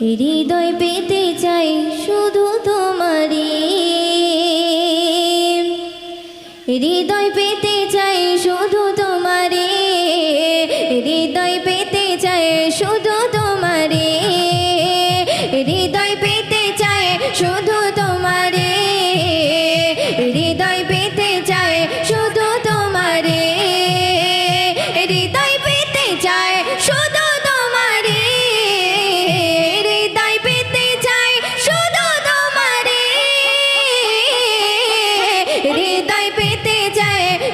হৃদয় পেতে চাই শুধু তোমারি হৃদয় পেতে চাই শুধু তোমারে হৃদয় পেতে চাই শুধু তোমারে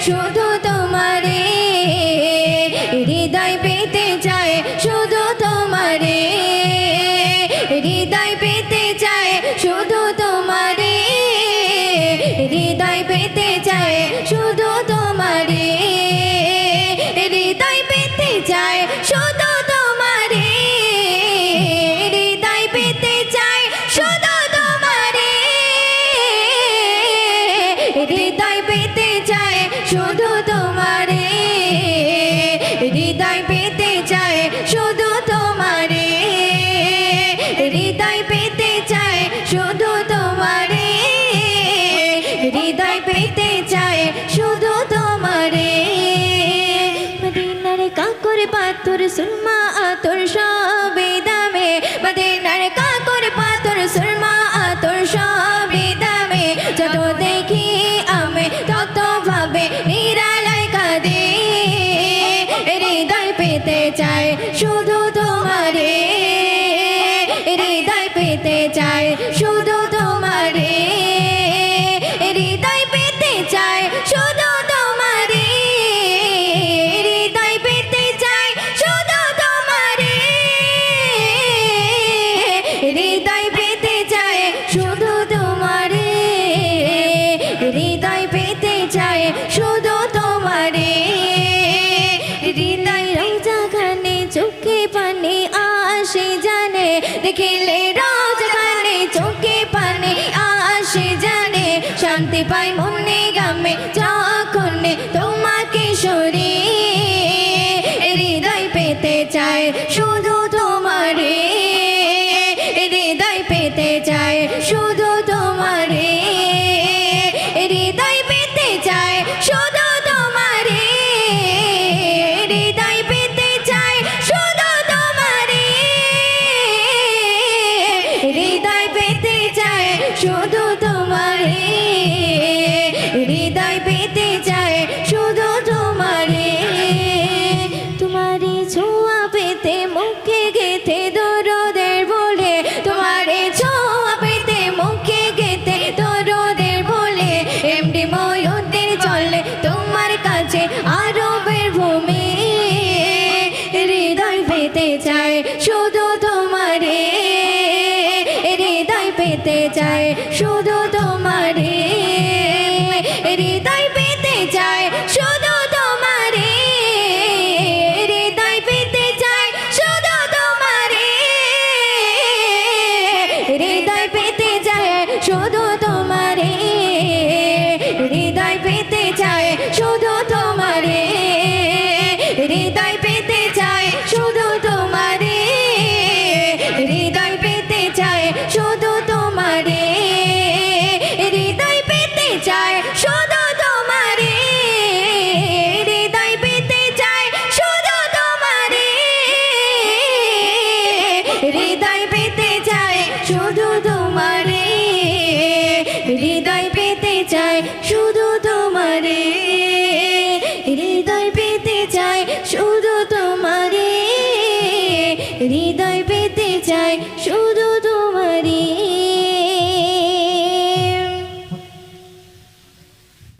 শুধু তোমারে, হৃদয় পেতে চায় শুধু তোমারে, হৃদয় পেতে চায় শুধু তোমারে, হৃদয় পেতে চায় শুধু তোমারে, হৃদয় পেতে চায় শুধু তোমারে, হৃদয় পেতে চায় শুধু তোমারে, হৃদয় পেতে হৃদয় পেতে চায় শুধু তোমারে। মদিনার কাকর পাথর, সুরমা আতর সবে দামে। মদিনার কাকর পাথর, সুরমা আতর সবে দামে। যত দেখি আমি তত ভাবে নিরালায় কাঁদে। হৃদয় পেতে চায় শুধু তোমারে। হৃদয় পেতে চায় শুধু তোমারে। শুধু তোমারে, হৃদয় পেতে চায় শুধু তোমারে, হৃদয় পেতে চায় শুধু তোমারে, হৃদয় পেতে চায় শুধু তোমারে, হৃদয় রোজাখানে চোখে পানে, আসে জানে। দেখিলে রোজাখানে চোখে পানে, আসে জানে। শান্তি পাই পেতে চায়, শুধু তোমারে। হৃদয় পেতে চায়, শুধু তোমারে। হৃদয় পেতে চায়, শুধু তোমারে। হৃদয় পেতে চায়, শুধু তোমারে। হৃদয় পেতে চায়, শুধু তোমারে। হৃদয় পেতে কাছে আরবের ভূমি। হৃদয় পেতে চায় শুধু তোমারে। হৃদয় পেতে চায় শুধু তোমারে। হৃদয় পেতে চায় শুধু তোমারে। হৃদয় পেতে চায় শুধু তোমারে। হৃদয় পেতে চায় শুধু তোমারে। হৃদয় পেতে চায় শুধু তোমারে। হৃদয় পেতে চায় শুধু তোমারে। হৃদয় পেতে চায় শুধু হৃদয় পেতে চায় শুধু